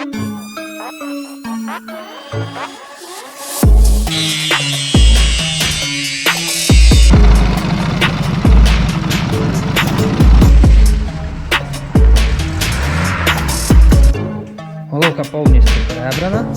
Головка повністю перебрана.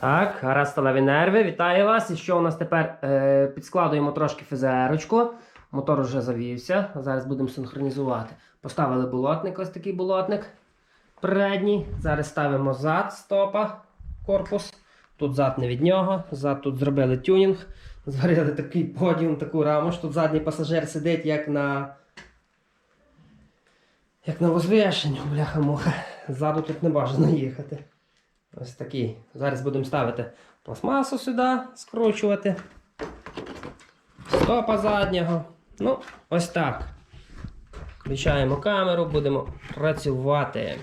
Так, гаразд сталеві нерви, вітаю вас. І що у нас тепер е, підскладуємо трошки ФЗРочку. Мотор вже завівся. Зараз будемо синхронізувати. Поставили болотник, ось такий болотник передній. Зараз ставимо зад стопа, корпус. Тут зад не від нього. Зад тут зробили тюнінг. Зварили такий подіум, таку раму. що Тут задній пасажир сидить як на. Як на возвишенню, бляха-муха. Ззаду тут не бажано їхати. Ось такий. Зараз будемо ставити пластмасу сюди, скручувати. Стопа заднього. Ну, ось так. Включаємо камеру, будемо працювати.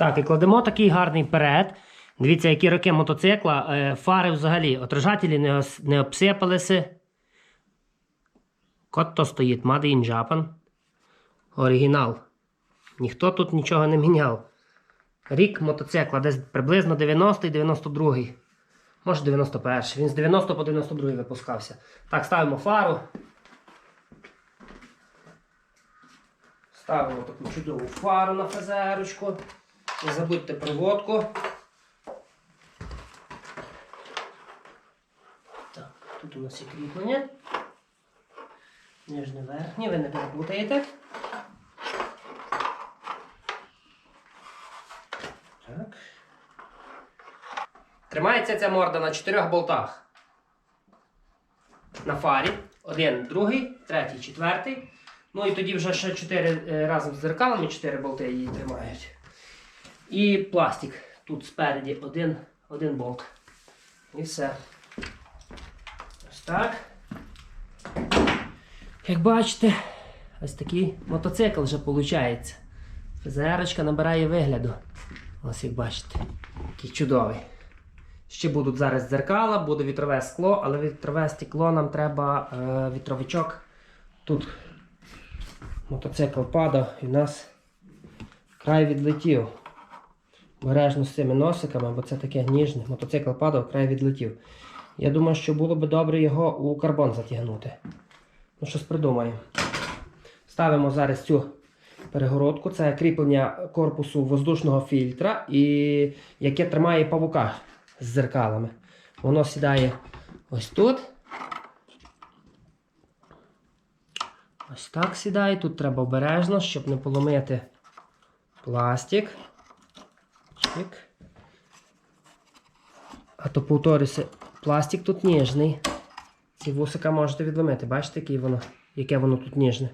Так, і кладемо такий гарний перед. Дивіться, які роки мотоцикла. Е, Фари взагалі, отражателі не, обсипалися. Кот то стоїть, Made in Japan. Оригінал. Ніхто тут нічого не міняв. Рік мотоцикла десь приблизно 90-й, 92-й. Може 91-й. Він з 90 по 92 випускався. Так, ставимо фару. Ставимо таку чудову фару на фазерочку. Не забудьте проводку. Так, тут у нас є кріплення. Нижнє верхнє, ви не переплутаєте. Так. Тримається ця морда на чотирьох болтах. На фарі. Один, другий, третій, четвертий. Ну і тоді вже ще чотири е, разом з дзеркалами, чотири болти її тримають. І пластик. Тут спереді один, один болт. І все. Ось так. Як бачите, ось такий мотоцикл вже виходить. ФЗРочка набирає вигляду. Ось як бачите. Який чудовий. Ще будуть зараз дзеркала, буде вітрове скло, але вітрове стекло нам треба е, вітровичок. Тут мотоцикл падав і в нас край відлетів. Бережно з цими носиками, бо це таке ніжне. Мотоцикл падав, край відлетів. Я думаю, що було б добре його у карбон затягнути. Ну, щось придумаємо. Ставимо зараз цю перегородку. Це кріплення корпусу воздушного фільтра, і яке тримає павука з зеркалами. Воно сідає ось тут. Ось так сідає. Тут треба обережно, щоб не поломити пластик. Чик. А то повторюся, пластик тут ніжний. Ці вусика можете відломити. Бачите, яке воно, яке воно тут ніжне.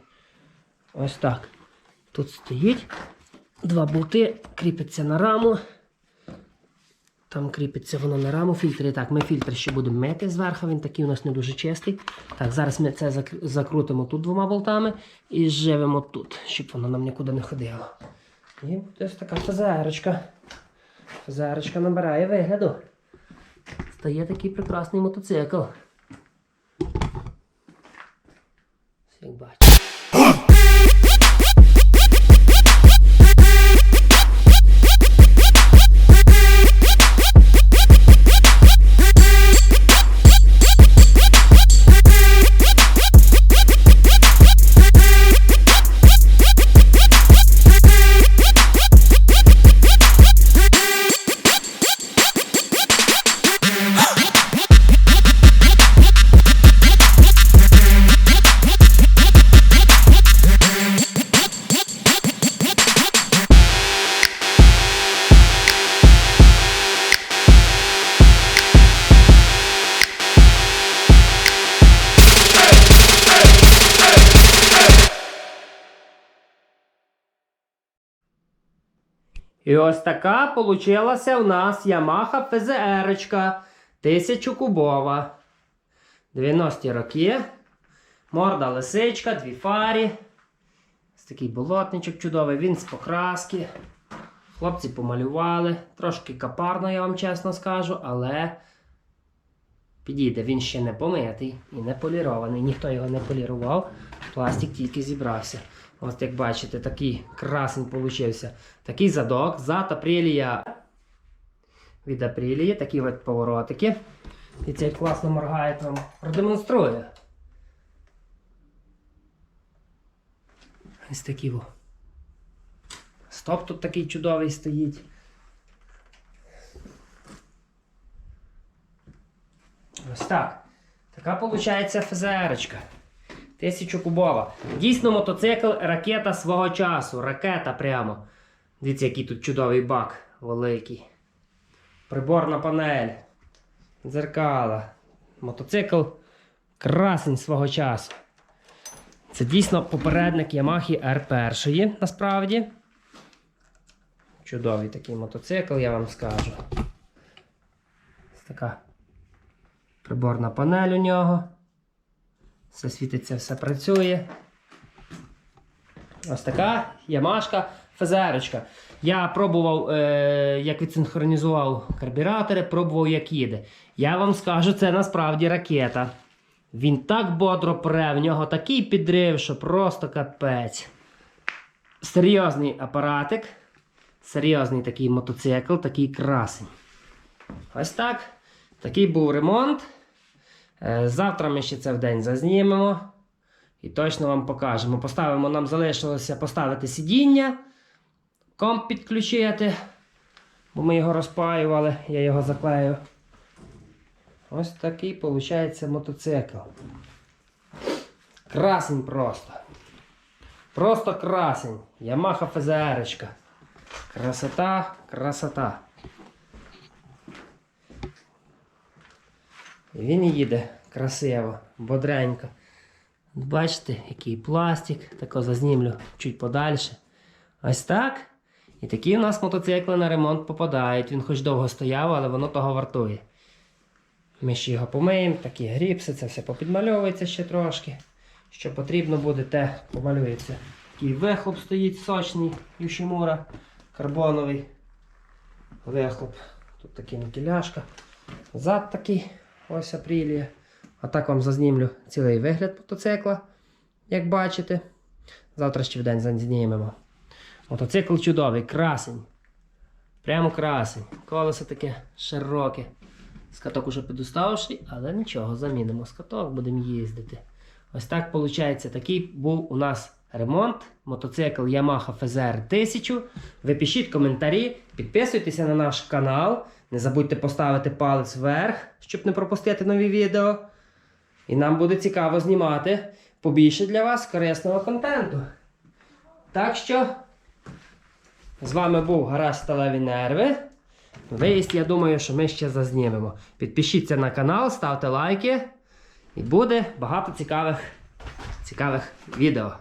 Ось так. Тут стоїть. Два болти кріпиться на раму. Там кріпиться воно на раму. Фільтри. Так, ми фільтр ще будемо мити зверху, він такий у нас не дуже чистий. Так, зараз ми це закрутимо тут двома болтами і живемо тут, щоб воно нам нікуди не ходило. І ось така фазерочка. Фазерочка набирає вигляду. Стає такий прекрасний мотоцикл. І ось така получилася у нас Yamaha FZR 1000 кубова. 90-ті роки. Морда лисичка, дві фарі. Ось такий болотничок чудовий, він з покраски. Хлопці помалювали. Трошки капарно, я вам чесно скажу, але підійде. Він ще не помитий і не полірований. Ніхто його не полірував. Пластик тільки зібрався. Ось як бачите, такий красень получився. Такий задок. Зад апрелія. Від апрелії, такі от поворотики. І цей класно моргає вам. Продемонструю. Ось такі во. Стоп тут такий чудовий стоїть. Ось так. Така виходить ФЗР. Тисячу кубова. Дійсно мотоцикл ракета свого часу. Ракета прямо. Дивіться, який тут чудовий бак великий. Приборна панель. Дзеркала. Мотоцикл красень свого часу. Це дійсно попередник Yamaha R1 насправді. Чудовий такий мотоцикл, я вам скажу. Ось така приборна панель у нього. Все світиться, все працює. Ось така Ямашка ФЗР. Я пробував, е, як відсинхронізував карбюратори, пробував, як їде. Я вам скажу, це насправді ракета. Він так бодро пре, в нього такий підрив, що просто капець. Серйозний апаратик. Серйозний такий мотоцикл, такий красень. Ось так. Такий був ремонт. Е, Завтра ми ще це в день зазнімемо. І точно вам покажемо. Поставимо, нам залишилося поставити сидіння, комп підключити, бо ми його розпаювали, я його заклею. Ось такий виходить мотоцикл. Красень просто. Просто красень. Yamaha FZR. Красота, красота. Він їде красиво, бодренько. Бачите, який пластик, тако зазнімлю чуть подальше. Ось так. І такі у нас мотоцикли на ремонт попадають. Він хоч довго стояв, але воно того вартує. Ми ще його помиємо, такі гріпси, це все попідмальовується ще трошки. Що потрібно буде, те помалюється. Такий вихлоп стоїть сочний Юшімура, карбоновий вихлоп. Тут такий нікеляшка. Зад такий, ось апрілія. А так вам зазнімлю цілий вигляд мотоцикла, як бачите. Завтра ще в день зазнімемо. Мотоцикл чудовий, красень. Прямо красень. Колесо таке широке. Скаток уже підуставший, але нічого, замінимо скаток, будемо їздити. Ось так виходить. Такий був у нас ремонт. Мотоцикл Yamaha FZR 1000. Ви пишіть коментарі, підписуйтеся на наш канал. Не забудьте поставити палець вверх, щоб не пропустити нові відео. І нам буде цікаво знімати побільше для вас корисного контенту. Так що, з вами був Гараж Сталеві Нерви. Виїзд, я думаю, що ми ще зазнімемо. Підпишіться на канал, ставте лайки. І буде багато цікавих, цікавих відео.